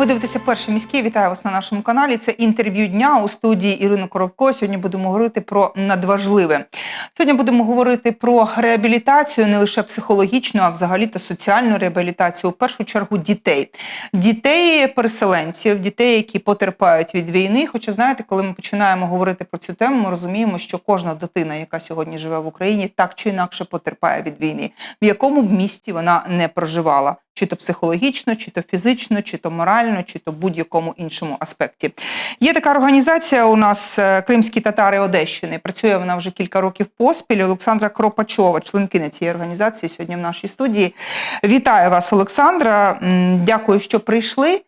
Ви дивитеся перший міський. Вітаю вас на нашому каналі. Це інтерв'ю дня у студії Ірина Коробко. Сьогодні будемо говорити про надважливе. Сьогодні будемо говорити про реабілітацію не лише психологічну, а взагалі то соціальну реабілітацію. У першу чергу дітей, дітей переселенців, дітей, які потерпають від війни. Хоча знаєте, коли ми починаємо говорити про цю тему, ми розуміємо, що кожна дитина, яка сьогодні живе в Україні, так чи інакше потерпає від війни, в якому б місті вона не проживала чи то психологічно, чи то фізично, чи то морально, чи то будь-якому іншому аспекті. Є така організація у нас е, Кримські татари Одещини. Працює вона вже кілька років поспіль. Олександра Кропачова, членкиня цієї організації, сьогодні в нашій студії. Вітаю вас, Олександра. Дякую, що прийшли.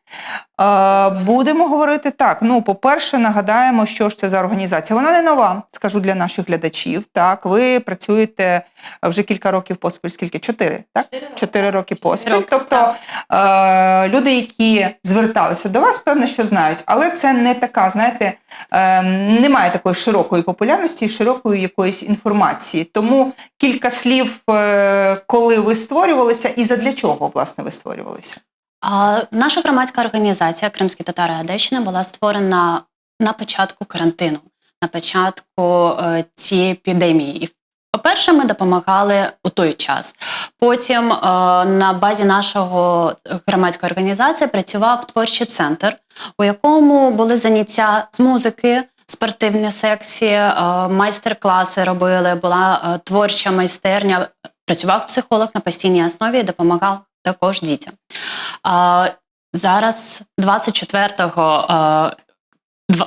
Е, Будемо говорити так. Ну, по-перше, нагадаємо, що ж це за організація. Вона не нова, скажу для наших глядачів. Так, ви працюєте вже кілька років поспіль. Скільки? Чотири, так? Чотири роки поспіль. Роки, тобто е, люди, які зверталися до вас, певно, що знають, але це не така, знаєте, е, немає такої широкої популярності і широкої якоїсь інформації. Тому кілька слів, е, коли ви створювалися, і задля чого власне ви створювалися? Наша громадська організація Кримські татари Одещини була створена на початку карантину, на початку е, цієї епідемії. По-перше, ми допомагали у той час. Потім е, на базі нашого громадської організації працював творчий центр, у якому були заняття з музики, спортивні секції, е, майстер-класи робили, була е, творча майстерня. Працював психолог на постійній основі і допомагав також дітям. А, зараз 24-го. А, два-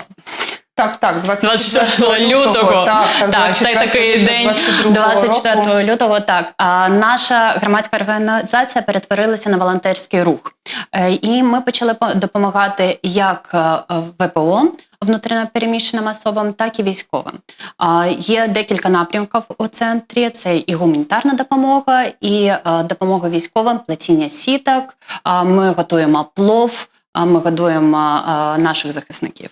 Так, так, 24 24 лютого. Так, так, Так, 24 так, такий день 22 24 року. лютого. Так, а наша громадська організація перетворилася на волонтерський рух, Е, і ми почали по- допомагати як е, ВПО внутрішньопереміщеним особам, так і військовим. Є декілька напрямків у центрі: це і гуманітарна допомога, і е, допомога військовим, плетіння сіток. Ми готуємо плов, ми годуємо е, наших захисників.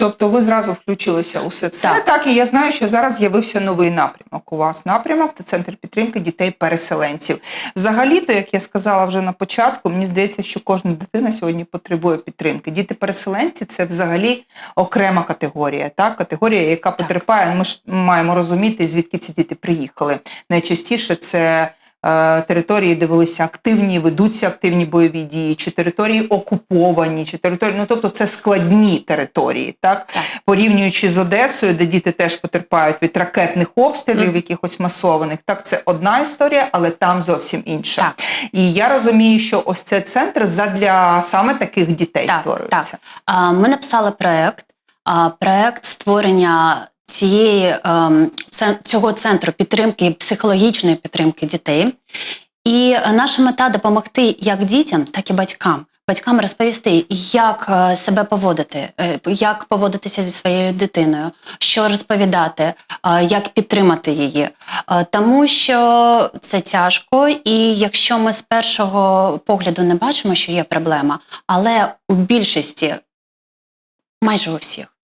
Тобто ви зразу включилися у все це. Так. Так. і я знаю, що зараз з'явився новий напрямок. У вас напрямок це центр підтримки дітей-переселенців. Взагалі-то, як я сказала вже на початку, мені здається, що кожна дитина сьогодні потребує підтримки. Діти-переселенці це взагалі окрема категорія, так? категорія, яка потерпає. Ми ж маємо розуміти, звідки ці діти приїхали. Найчастіше це. Е, Території, де велися активні, ведуться активні бойові дії, чи території окуповані, чи території, ну тобто це складні території, так? Так. порівнюючи з Одесою, де діти теж потерпають від ракетних обстрілів, Мгм. якихось масованих. Так, це одна історія, але там зовсім інша. Так. І я розумію, що ось цей центр задля саме таких дітей Так, створюється. А, Ми написали проект, проект створення цієї ем, цього центру підтримки психологічної підтримки дітей. І е, наша мета допомогти як дітям, так і батькам. Батькам розповісти, як е, себе поводити, е, як поводитися зі своєю дитиною, що розповідати, як підтримати її. Тому що це тяжко, і якщо ми з першого погляду не бачимо, що є проблема, але у більшості, майже у всіх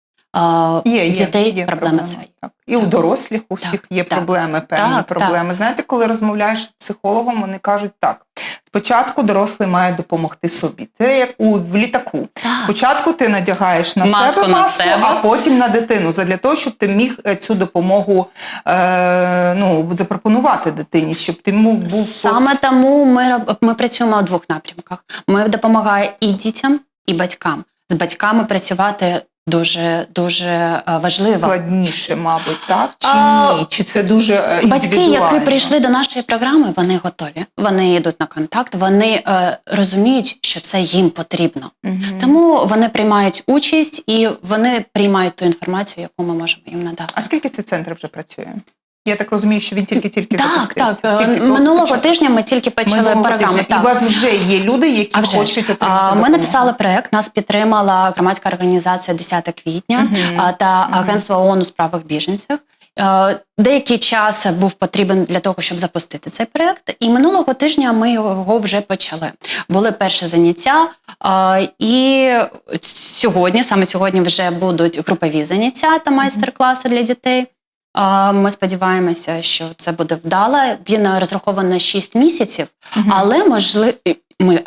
Є, є, дітей є проблеми це. Так. І у дорослих у всіх є так. проблеми, певні Так, проблеми. Знаєте, коли розмовляєш з психологом, вони кажуть так: спочатку дорослий має допомогти собі. Це як у в літаку. Так. Спочатку ти надягаєш на Маску себе на себе. а потім на дитину, задля того, щоб ти міг е, цю допомогу е, ну, запропонувати дитині, щоб ти був Саме тому ми, ми працюємо у двох напрямках. Ми допомагаємо і дітям, і батькам. З батьками працювати дуже дуже важлива. важливо. складніше, мабуть, так? Чи А, ні? Чи це дуже е, Батьки, які прийшли до нашої програми, вони готові. Вони йдуть на контакт, вони е, розуміють, що це їм потрібно. угу. Тому вони приймають участь і вони приймають ту інформацію, яку ми можемо їм надати. А скільки цей центр вже працює? Я так розумію, що він тільки-тільки Так, запустився. так. Тільки Е, Минулого початок. тижня ми тільки почали Минулого програму. Так. І у вас вже є люди, які А вже хочуть отримати А, Ми написали проект. Нас підтримала громадська організація 10 квітня а, та Мгм. Агентство ООН у справах біженців. Деякий час був потрібен для того, щоб запустити цей проект, і минулого тижня ми його вже почали. Були перші заняття, і сьогодні, саме сьогодні, вже будуть групові заняття та майстер-класи для дітей. Ми сподіваємося, що це буде вдало. Він розрахований на 6 місяців, але можливо, ми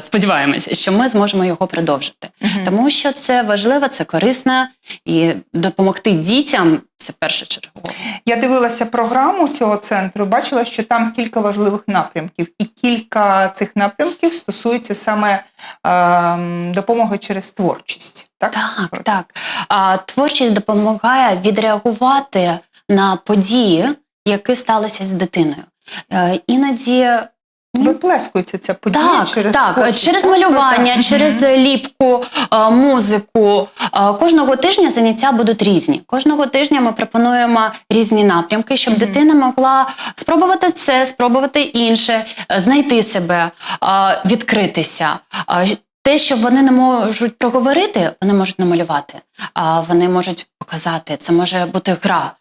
сподіваємося, що ми зможемо його продовжити. Мгм. Тому що це важливо, це корисно і допомогти дітям це першочергово. Я дивилася програму цього центру, бачила, що там кілька важливих напрямків, і кілька цих напрямків стосується саме ем, допомоги через творчість. Так, Так, так. А, творчість допомагає відреагувати на події, які сталися з дитиною. Е, іноді виплескується ця подія так, через так, творчість. через малювання, так. через ліпку, е, музику. Е, Кожного тижня заняття будуть різні. Кожного тижня ми пропонуємо різні напрямки, щоб Мгм. дитина могла спробувати це, спробувати інше, е, знайти себе, е, відкритися. Те, що вони не можуть проговорити, вони можуть намалювати, а вони можуть показати. Це може бути гра.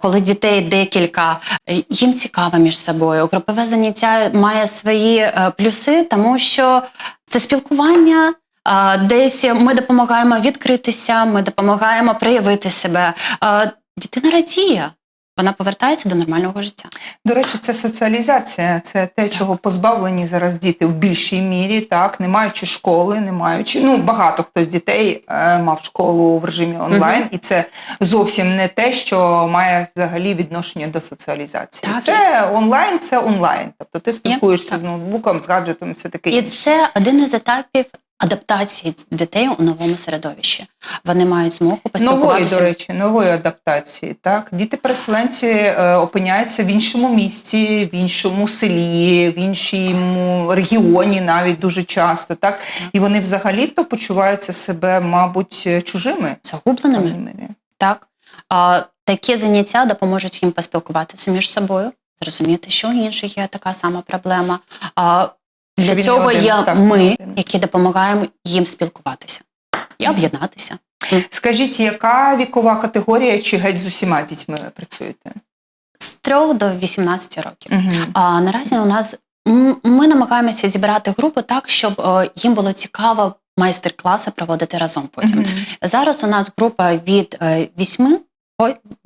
Коли дітей декілька, е, їм цікаво між собою. Групове заняття має свої е, плюси, тому що це спілкування. Десь ми допомагаємо відкритися, ми допомагаємо проявити себе. Дитина радіє, вона повертається до нормального життя. До речі, це соціалізація, це те, чого позбавлені зараз діти в більшій мірі, так не маючи школи, не маючи. Ну багато хто з дітей е, мав школу в режимі онлайн, і це зовсім не те, що має взагалі відношення до соціалізації. Так, це онлайн, це онлайн. Тобто ти спілкуєшся так. з ноутбуком, з гаджетом, все таке. І це один із етапів адаптації дітей у новому середовищі. Вони мають змогу Нової, поспілкуватися. до речі, нової адаптації. Так, діти-переселенці е, опиняються в іншому місті, в іншому селі, в іншому регіоні, навіть дуже часто. Так, і вони взагалі-то почуваються себе, мабуть, чужими. Загубленими. Так. А, такі заняття допоможуть їм поспілкуватися між собою, зрозуміти, що у інших є така сама проблема. А, для він цього один, є так, ми, один. які допомагаємо їм спілкуватися і об'єднатися. Скажіть, яка вікова категорія, чи геть з усіма дітьми ви працюєте? З 3 до 18 років. Угу. А наразі у нас ми намагаємося зібрати групу так, щоб е, їм було цікаво майстер-класи проводити разом потім. Зараз у нас група від 8,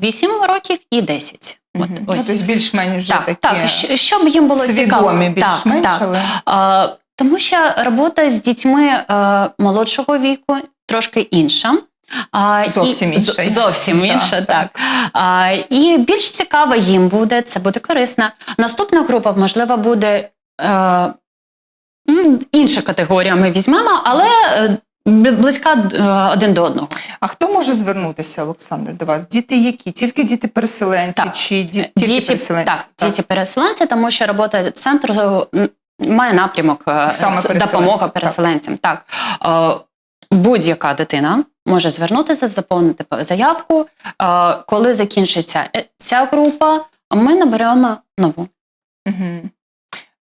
8 років і 10. От, Ну, ось. тобто більш-менш вже так, такі так, щоб їм було цікаво. свідомі більш-менш, так. але тому що робота з дітьми е, молодшого віку трошки інша. А, і- Зовсім інша. Зовсім Так, інша, так. так. А, і більш цікаво їм буде, це буде корисно. Наступна група, можливо, буде е, інша категорія, ми візьмемо, але е, близька е, один до одного. А хто може звернутися, Олександр, до вас? Діти які? Тільки діти-переселенці Так. чи ді... тільки Діті, переселенці? так, діті переселенці, тому що робота центру має напрямок е, Саме допомога так. переселенцям. Так. Е, Будь-яка дитина може звернутися, заповнити заявку. Е, Коли закінчиться е, ця група, ми наберемо нову. Угу.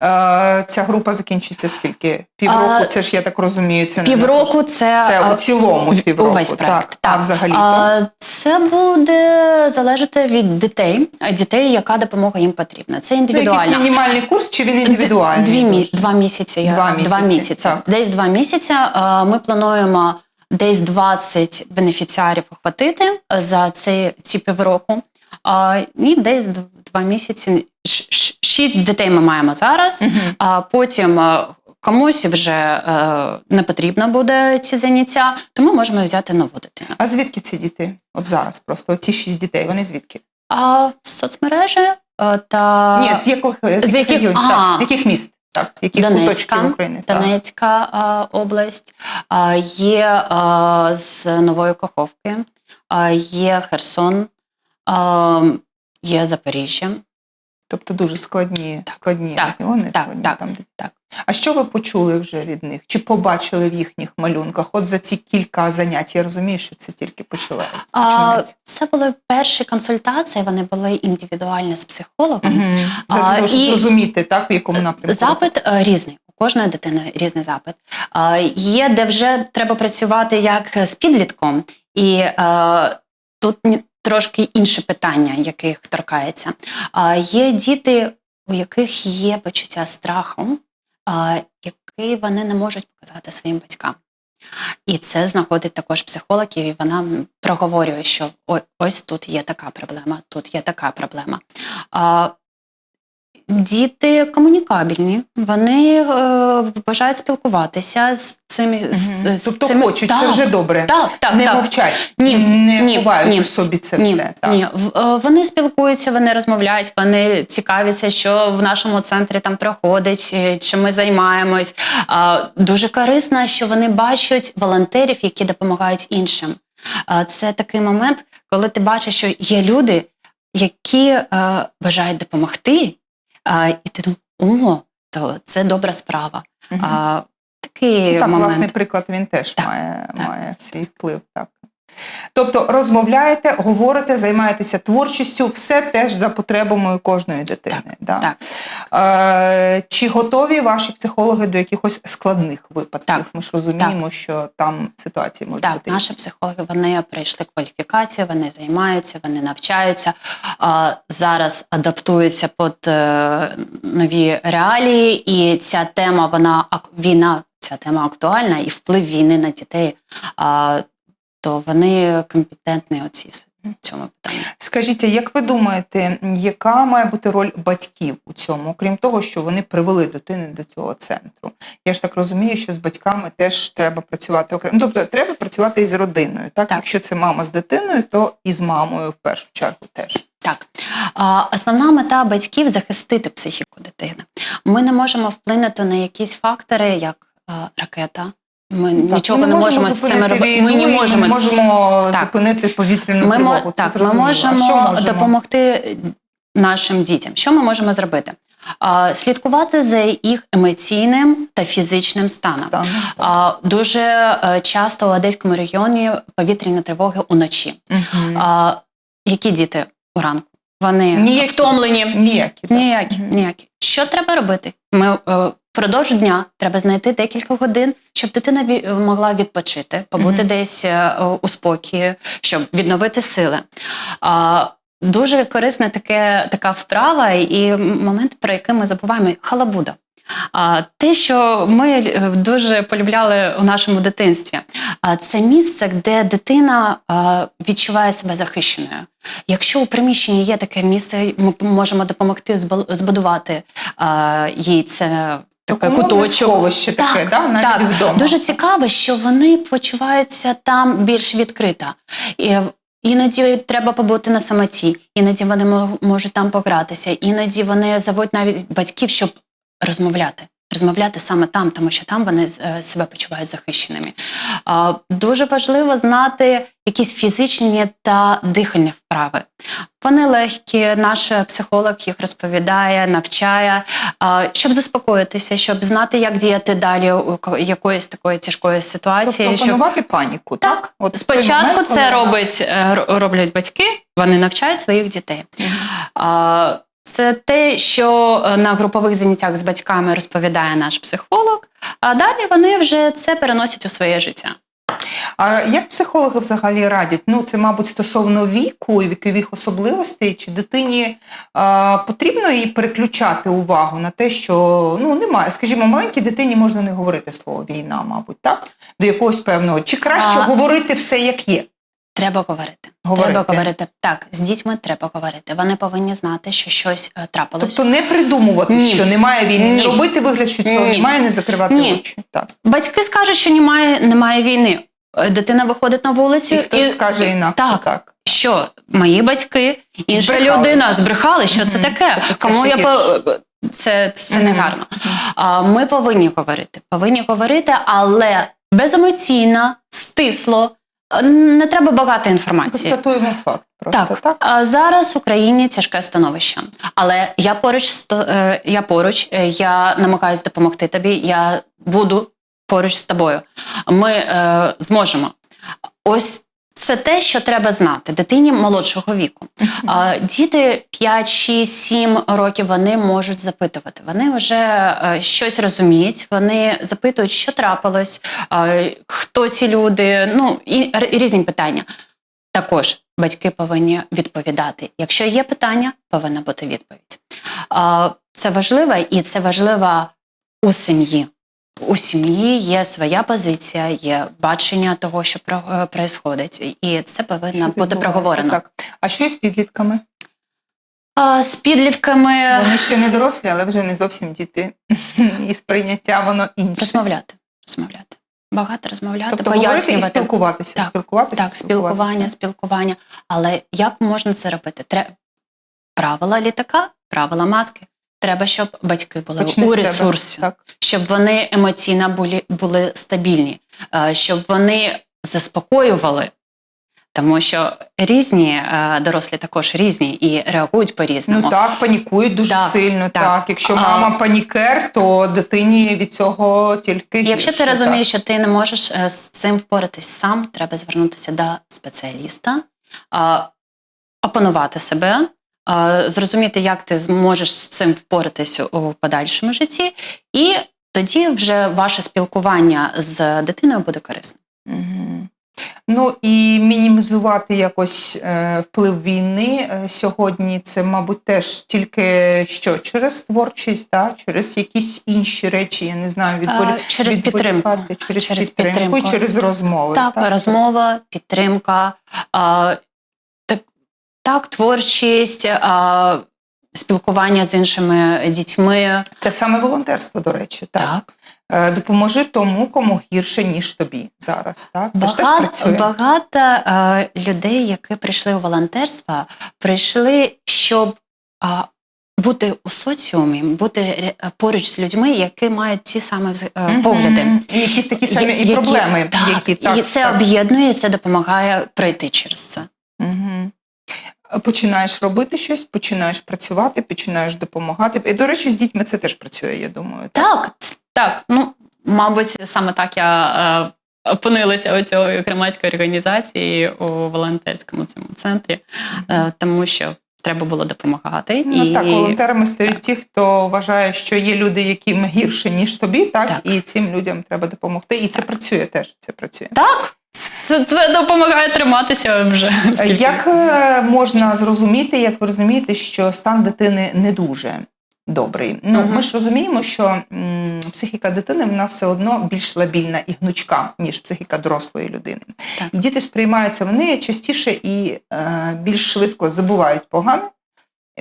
Е, ця група закінчиться скільки? Півроку, це ж я так розумію. Це не Півроку це, Це е, у цілому півроку. увесь проект. Так, а взагалі то? А, Це буде залежати від дітей, е, дітей, яка допомога їм потрібна. Це Це якийсь мінімальний курс, чи він індивідуальний? Дві, мі- два місяці. Два Два місяці, місяці. так. Десь два місяці. Е, Ми плануємо десь 20 бенефіціарів охватити за ці, ці півроку. Е, І десь два місяці. Шість дітей ми маємо зараз. А потім е, комусь вже е, не потрібно буде ці заняття, тому можемо взяти нову дитину. А звідки ці діти? От зараз просто ті шість дітей, вони звідки? А соцмережі е, та Ні, з яких, з з яких, яких- регіонів? а. Так, з яких міст? Так, з яких Донецька, України? Донецька а, область, а, є з Нової Каховки, є Херсон, а, є Запоріжжя. Тобто дуже складні, Так, складні так, регіони. так, складні, так, там, так. А що ви почули вже від них? Чи побачили в їхніх малюнках? От за ці кілька занять, я розумію, що це тільки починається. А, це були перші консультації, вони були індивідуальні з психологом. Мгм. Для А, того, щоб і- зрозуміти, так, в якому напрямку. Запит е, різний. У кожної дитини різний запит. Е, Є, де вже треба працювати як з підлітком, і е, тут трошки інше питання, яких торкається. Є діти, у яких є почуття страху, який вони не можуть показати своїм батькам. І це знаходить також психологів, і вона проговорює, що ось тут є така проблема, тут є така проблема. Діти комунікабельні, вони е, бажають спілкуватися з цими з, Тобто цими хочуть, це вже добре. Так, так, не так. мовчать, Ні, не ні, ховають ні. у собі це ні, все. Так. ні. Е, Вони спілкуються, вони розмовляють, вони цікавляться, що в нашому центрі там проходить, е, чим ми займаємось. Дуже корисно, що вони бачать волонтерів, які допомагають іншим. Це такий момент, коли ти бачиш, що є люди, які е, бажають допомогти, а, і ти думаєш, о, то це добра справа. Угу. А, Такий Ну, так, момент. власний приклад він теж Так, має, так. має свій вплив. Так. Тобто розмовляєте, говорите, займаєтеся творчістю, все теж за потребами кожної дитини. да? так. Е, чи готові ваші психологи до якихось складних випадків? Так. Ми ж розуміємо, що там ситуації можуть Так, бути. наші психологи вони пройшли кваліфікацію, вони займаються, вони навчаються. А, зараз адаптуються під е, нові реалії, і ця тема, вона війна, ця тема актуальна, і вплив війни на дітей. А, то вони компетентні оці в цьому питанні. Скажіть, як ви думаєте, яка має бути роль батьків у цьому, крім того, що вони привели дитину до цього центру? Я ж так розумію, що з батьками теж треба працювати окремо. Тобто треба працювати із родиною. Так? Так. Якщо це мама з дитиною, то і з мамою в першу чергу теж. Так, основна мета батьків захистити психіку дитини. Ми не можемо вплинути на якісь фактори, як ракета. Ми нічого ми не можемо з цим робити. Ми не можемо ми можемо Так. зупинити повітряну Ми, тривогу. Це так, ми можемо, можемо? допомогти нашим дітям. Що ми можемо зробити? А, слідкувати за їх емоційним та фізичним станом. Так. А, дуже е, часто у Одеському регіоні повітряні тривоги уночі. А, які діти уранку? Вони Ніякі. втомлені. Ніякі. так. Ніякі, ніякі. Що треба робити? Ми е, впродовж дня треба знайти декілька годин, щоб дитина могла відпочити, побути Мгм. десь е, у спокої, щоб відновити сили. А, Дуже корисна таке, така вправа і момент, про який ми забуваємо халабуда. А, те, що ми е, дуже полюбляли у нашому дитинстві, це місце, де дитина відчуває себе захищеною. Якщо у приміщенні є таке місце, ми можемо допомогти збудувати їй це куточок. сховище таке, Так, да? навіть так. вдома. Дуже цікаво, що вони почуваються там більш відкрито. І Іноді треба побути на самоті, іноді вони мо- можуть там погратися, іноді вони зовуть навіть батьків, щоб розмовляти. Розмовляти саме там, тому що там вони е, себе почувають захищеними. Дуже важливо знати якісь фізичні та дихальні вправи. Вони легкі, наш психолог їх розповідає, навчає, щоб заспокоїтися, щоб знати, як діяти далі у якоїсь такої тяжкої ситуації. Тобто щоб... опанувати паніку. Так, От Спочатку момент, це робить, е, роблять батьки, вони навчають своїх дітей. А, Це те, що е, на групових заняттях з батьками розповідає наш психолог, а далі вони вже це переносять у своє життя. А як психологи взагалі радять? Ну, це, мабуть, стосовно віку і вікових особливостей, чи дитині а, потрібно їй переключати увагу на те, що ну немає, скажімо, маленькій дитині можна не говорити слово війна, мабуть, так? До якогось певного. Чи краще А. говорити все як є? Треба говорити. Говорити. Треба говорити. Так, з дітьми треба говорити. Вони повинні знати, що щось е, трапилось. Тобто не придумувати, Ні. що немає війни, не Ні. робити вигляд, що цього Ні. немає, не закривати Ні. очі. Так. Батьки скажуть, що немає, немає війни. Е, Дитина виходить на вулицю І хтось скаже інакше. Так, так. що мої батьки, інша Збрехали. людина збрехали, що це Мгм. таке. Тобто це Кому ще я по це, це Мгм. негарно. А, Ми повинні говорити. Повинні говорити, але беземоційно, стисло. Не треба багато інформації. Констатуємо факт. Просто Так, так. зараз в Україні тяжке становище, але я поруч е, я поруч, е, я намагаюся допомогти тобі. Я буду поруч з тобою. Ми е, зможемо. Ось це те, що треба знати дитині молодшого віку. А, Діти 5, 6, 7 років вони можуть запитувати. Вони вже е, щось розуміють, вони запитують, що трапилось, хто ці люди, ну і і різні питання. Також батьки повинні відповідати. Якщо є питання, повинна бути відповідь. Це важливо і це важливо у сім'ї. У сім'ї є своя позиція, є бачення того, що відбувається, і це повинно бути проговорено. Так. А що з підлітками? А, з підлітками Вони ще не дорослі, але вже не зовсім діти. І сприйняття воно інше. розмовляти. розмовляти. Багато розмовляти, Тобто говорити і пояснювати. спілкуватися. Так, спілкуватися, Так, спілкування, спілкування. Але як можна це робити? Треба правила літака, правила маски. Треба, щоб батьки були Почни у ресурсі, Так. щоб вони емоційно були, були стабільні, е, щоб вони заспокоювали. Тому що різні е, дорослі також різні і реагують по-різному. Ну так, панікують дуже Так, сильно. Так. так. Якщо А- мама панікер, то дитині від цього тільки Якщо ти гірше, розумієш, що ти не можеш е, з цим впоратись сам, треба звернутися до спеціаліста, опанувати себе, зрозуміти, як ти зможеш з цим впоратись у подальшому житті, і тоді вже ваше спілкування з дитиною буде корисним. Ну і мінімізувати якось е, вплив війни е, сьогодні. Це, мабуть, теж тільки що через творчість, да? через якісь інші речі, я не знаю, відволі... А, через підтримку. через, Через підтримку, і підтримку. через розмови. Так, розмова, підтримка, так, так, творчість, а, спілкування з іншими дітьми. Те саме волонтерство, до речі, так. так. Е, Допоможи тому, кому гірше, ніж тобі зараз. Так? Це ж теж працює. багато е, людей, які прийшли у волонтерство, прийшли, щоб е, бути у соціумі, бути поруч з людьми, які мають ті самі е, погляди. І якісь такі самі і проблеми, так, які так. і це так. об'єднує, це допомагає пройти через це. Починаєш робити щось, починаєш працювати, починаєш допомагати. І, до речі, з дітьми це теж працює, я думаю. Так, так. Ну, мабуть, саме так я е, опинилася у цій громадської організації у волонтерському цьому центрі, е, тому що треба було допомагати. Ну, і так, волонтерами стають так. ті, хто вважає, що є люди, яким гірше, ніж тобі, так? Так. і цим людям треба допомогти. І це працює теж. Це працює. Так, це, це допомагає триматися вже. скільки- Як е, можна зрозуміти, як ви розумієте, що стан дитини не дуже добрий? Ну, Мгм. ми ж розуміємо, що м, психіка дитини вона все одно більш лабільна і гнучка, ніж психіка дорослої людини. Так. І діти сприймаються вони частіше і е, більш швидко забувають погане.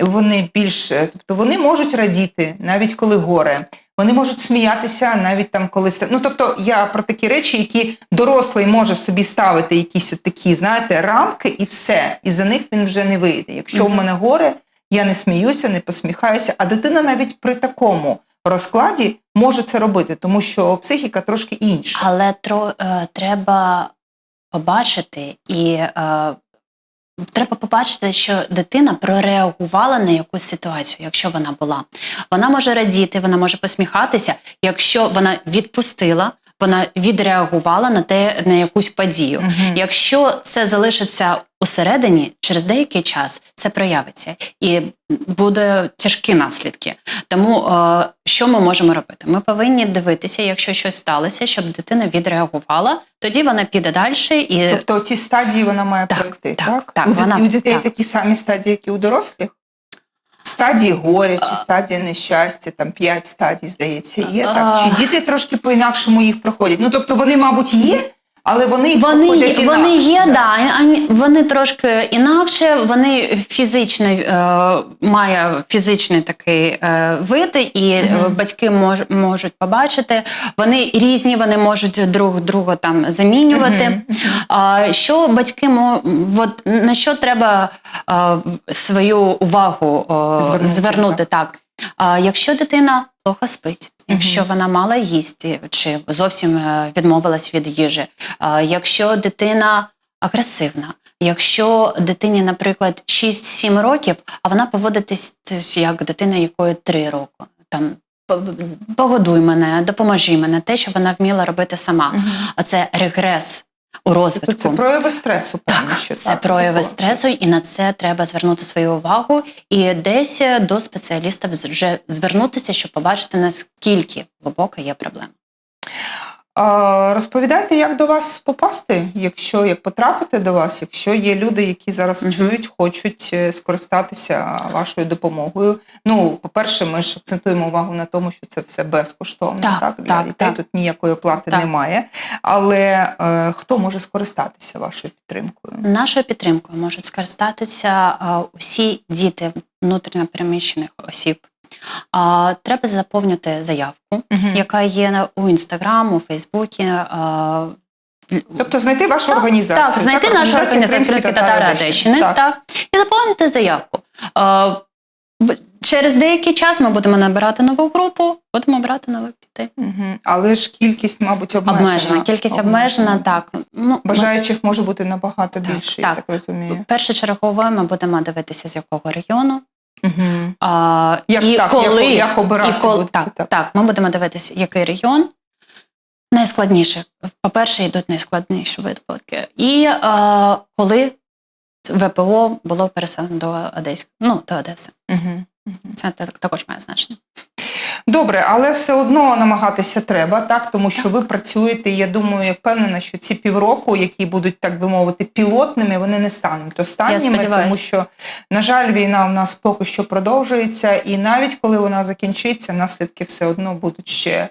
Вони більш, е, тобто вони можуть радіти навіть коли горе. Вони можуть сміятися навіть там коли ста- Ну тобто я про такі речі, які дорослий може собі ставити якісь от такі, знаєте, рамки, і все. І за них він вже не вийде. Якщо в мене горе, я не сміюся, не посміхаюся. А дитина навіть при такому розкладі може це робити, тому що психіка трошки інша. Але тро, е, треба побачити і е, треба побачити, що дитина прореагувала на якусь ситуацію, якщо вона була. Вона може радіти, вона може посміхатися, якщо вона відпустила, вона відреагувала на те на якусь подію. Мгм. Якщо це залишиться усередині, через деякий час це проявиться і буде тяжкі наслідки. Тому е, що ми можемо робити? Ми повинні дивитися, якщо щось сталося, щоб дитина відреагувала, тоді вона піде далі і Тобто ці стадії вона має Так, пройти, так, так? так, у, вона- у дітей так. такі самі стадії, як і у дорослих? Стадії горя чи стадії нещастя, там п'ять стадій, здається, є. Так? Чи діти трошки по-інакшому їх проходять? Ну, тобто вони, мабуть, є, але вони Вони, інакше, є, да. да. вони трошки інакше, вони фізично е, має фізичний такий е, вид, і е, Мгм. батьки мож, можуть побачити. Вони різні, вони можуть друг друга там замінювати. Мгм. А, що батьки от, на що треба а, свою увагу а, Звернути, звернути, так. А, якщо дитина плохо спить, якщо вона мала їсти чи зовсім е, відмовилась від їжі, якщо дитина агресивна. Якщо дитині, наприклад, 6-7 років, а вона поводитись як дитина, якої 3 роки. Там погодуй мене, допоможи мене, те, що вона вміла робити сама. А це регрес у Тобто розвитку. це прояви стресу, Так, що це так, прояви такого. стресу, і на це треба звернути свою увагу і десь до спеціаліста вже звернутися, щоб побачити наскільки глибока є проблема. Розповідайте, як до вас попасти, якщо як потрапити до вас, якщо є люди, які зараз Мгм. чують, хочуть е, скористатися вашою допомогою. Ну, по-перше, ми ж акцентуємо увагу на тому, що це все безкоштовно. Так, для так, дітей так. тут ніякої оплати Так. немає. Але е, хто може скористатися вашою підтримкою? Нашою підтримкою можуть скористатися е, усі діти внутрішньопереміщених осіб. А, Треба заповнити заявку, яка є у інстаграм, у Фейсбуці. л- Тобто знайти вашу Так, організацію. Так, знайти нашу організацію Кримські татари Одещини, Так. так. і заповнити заявку. Е, Через деякий час ми будемо набирати нову групу, будемо брати нових дітей. Мгм. Але ж кількість, мабуть, обмежена. Обмежена, кількість обмежена, так. Ну, ми- Бажаючих може бути набагато Так, більше, я так. так розумію. Першочергово ми будемо дивитися, з якого регіону. Угу. А, Як і так, коли, як, як обирати і кол... так, так. так, ми будемо дивитися, який регіон. Найскладніше. По-перше, йдуть найскладніші випадки. І е, коли ВПО було переселено до Одеська, ну, до Одеси. Угу. Це та- також має значення. Добре, але все одно намагатися треба, так тому що ви працюєте. Я думаю, я впевнена, що ці півроку, які будуть так би мовити, пілотними, вони не стануть останніми, тому що на жаль, війна в нас поки що продовжується, і навіть коли вона закінчиться, наслідки все одно будуть ще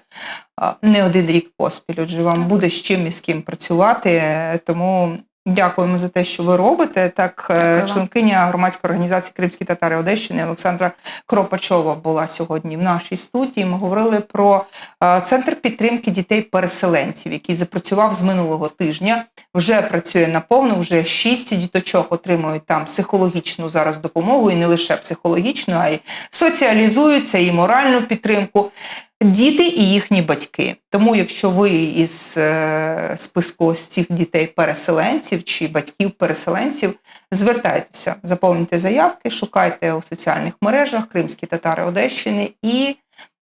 не один рік поспіль. Отже, вам буде з чим і з ким працювати. е, Тому дякуємо за те, що ви робите. Так, е, Дякую вам. членкиня громадської організації Кримські татари Одещини Олександра Кропачова була сьогодні в нашій студії. Ми говорили про е, центр підтримки дітей-переселенців, який запрацював з минулого тижня. Вже працює наповну. Вже шість діточок отримують там психологічну зараз допомогу, і не лише психологічну, а й соціалізуються і моральну підтримку. Діти і їхні батьки. Тому, якщо ви із е, списку ось цих дітей-переселенців чи батьків-переселенців, звертайтеся, заповнюйте заявки, шукайте у соціальних мережах Кримські татари Одещини і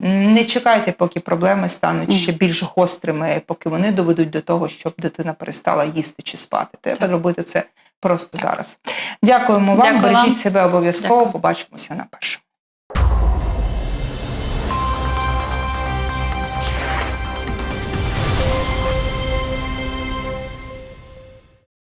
не чекайте, поки проблеми стануть ще більш гострими, поки вони доведуть до того, щоб дитина перестала їсти чи спати. Треба Так. робити це просто зараз. Дякуємо вам. Дякую вам. Бережіть себе обов'язково. Побачимося на першому.